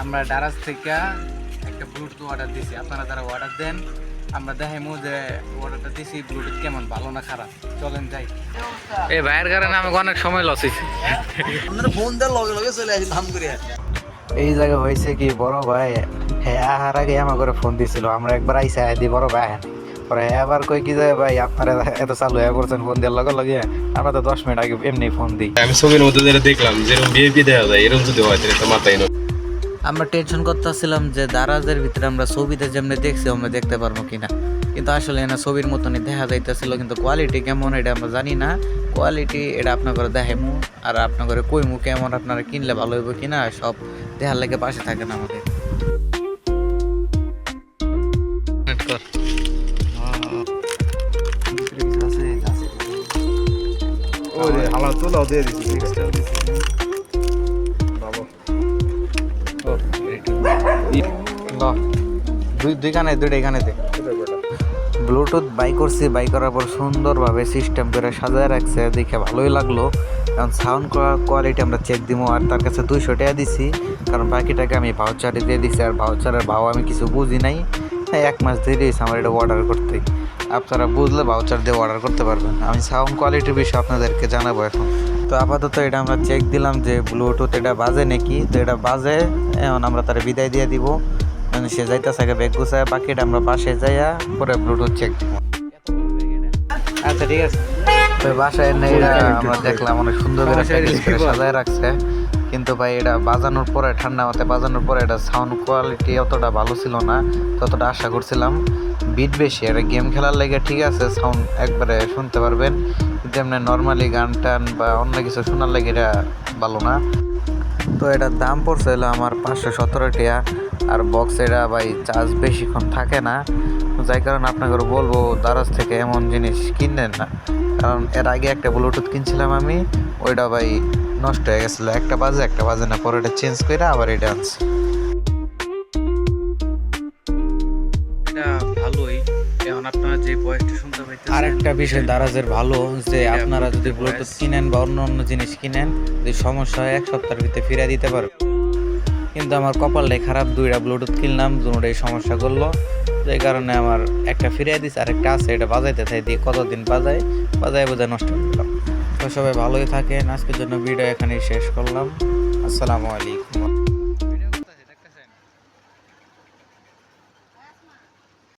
আমরা ডারাজ থেকে একটা ব্লুটুথ অর্ডার দিছি। আপনারা যারা অর্ডার দেন আমরা দেখাইমু যে অর্ডারটা দিছি ব্লুটুথ কেমন? ভালো না খারাপ? চলেন যাই। এই ভাইয়ের কারণে আমাকে অনেক সময় লস হয়েছে আপনারা ফোন দেওয়ার লগে লগে চলে আসি ধাম করে এই জায়গা হয়েছে কি বড় ভাই হ্যাঁ আহার আগে আমার করে ফোন দিছিল। আমরা একবার আইসা দি বড় ভাই। হ্যাঁ পরে হ্যাঁ আবার কই কি যায় ভাই আপনারা এত চালু হয়ে করছেন ফোন দেওয়ার লগে লগে। আমরা তো দশ মিনিট আগে এমনি ফোন দিই। আমি ছবির মধ্যে যেটা দেখলাম যেরকম বিএপি দেওয়া যায় এরকম যদি হয় তাহলে তো মাথায় নয়। আমরা টেনশন করতেছিলাম যে দারাজের ভিতরে আমরা ছবিতে যেমনি দেখছি আমরা দেখতে পারব কিনা। কিন্তু আসলে না ছবির মতনই দেখা যাইতেছিল কিন্তু কোয়ালিটি কেমন এটা আমরা জানি না। কোয়ালিটি এটা আপনার করে দেখাইমু আর আপনার করে কইমু কেমন আপনারা কিনলে ভালো হইব কিনা সব দেখার লেগে পাশে থাকেন আমাদের ওরে হালা তোলাও দিয়ে দিছি। দুই দুইটা এখানে দে। ব্লুটুথ বাই করছি, বাই করার পর সুন্দরভাবে সিস্টেম করে সাজায় রাখছে, দেখে ভালোই লাগল। কারণ সাউন্ড কোয়ালিটি আমরা চেক দিব আর তার কাছে দুইশো টাকা দিছি, কারণ বাকিটাকে আমি ভাউচারে দিয়ে দিছি, আর ভাউচারের ভাও আমি কিছু বুঝি নাই। তাই এক মাস দেরি হয়েছে আমার এটা অর্ডার করতে। আপনারা বুঝলে ভাউচার দিয়ে অর্ডার করতে পারবেন। আমি সাউন্ড কোয়ালিটির বিষয়ে আপনাদেরকে জানাব এখন। তো আপাতত এটা আমরা চেক দিলাম যে ব্লুটুথ এটা বাজে নাকি? তো এটা বাজে, এখন আমরা তারা বিদায় দিয়ে দিব। সে যাইতেছে আগে ব্যাগ গুছায় বাকিটা আমরা পাশে যাইয়া পরে ব্লুটুথ চেক আচ্ছা ঠিক আছে। তো বাসায় এনে এটা আমরা দেখলাম অনেক সুন্দর করে সাজায় রাখছে। কিন্তু ভাই এটা বাজানোর পরে ঠান্ডা মাথায় বাজানোর পরে এটা সাউন্ড কোয়ালিটি অতটা ভালো ছিল না ততটা আশা করছিলাম। বিট বেশি এটা গেম খেলার লেগে ঠিক আছে সাউন্ড একবারে শুনতে পারবেন। কিন্তু এমনি নর্মালি গান টান বা অন্য কিছু শোনার লেগে এটা ভালো না। তো এটার দাম পড়ছে হলো আমার পাঁচশো সতেরো টিয়া আর বক্স এটা ভাই চার্জ বেশিক্ষণ থাকে না। যাই কারণে আপনাকে বলব দারাজ থেকে এমন জিনিস কিনেন না। কারণ এর আগে একটা ব্লুটুথ কিনছিলাম আমি ওইটা ভাই নষ্ট হয়ে গেছিল। একটা বাজে একটা বাজে না পরে এটা চেঞ্জ করে আবার এটা আনছি। ভালোই এখন আপনারা যে ভয়েসটা শুনতে পাইতেছেন আরেকটা বিষয় দারাজের ভালো যে আপনারা যদি ব্লুটুথ। কিনেন বা অন্য অন্য জিনিস কিনেন যদি সমস্যা হয় এক সপ্তাহের ভিতরে ফিরে দিতে পারবে কিন্তু আমার কপালটাই খারাপ দুইটা ব্লুটুথ কিনলাম, দুটাই সমস্যা করল। এই কারণে আমার একটা ফিরিয়ে দিস আর একটা আছে, এটা বাজাইতে থাই দিয়ে কতদিন বাজাই বাজাই বোঝায় নষ্ট করলাম তো সবাই ভালোই থাকেন, আজকের জন্য ভিডিও এখানেই শেষ করলাম। আসসালামু আলাইকুম।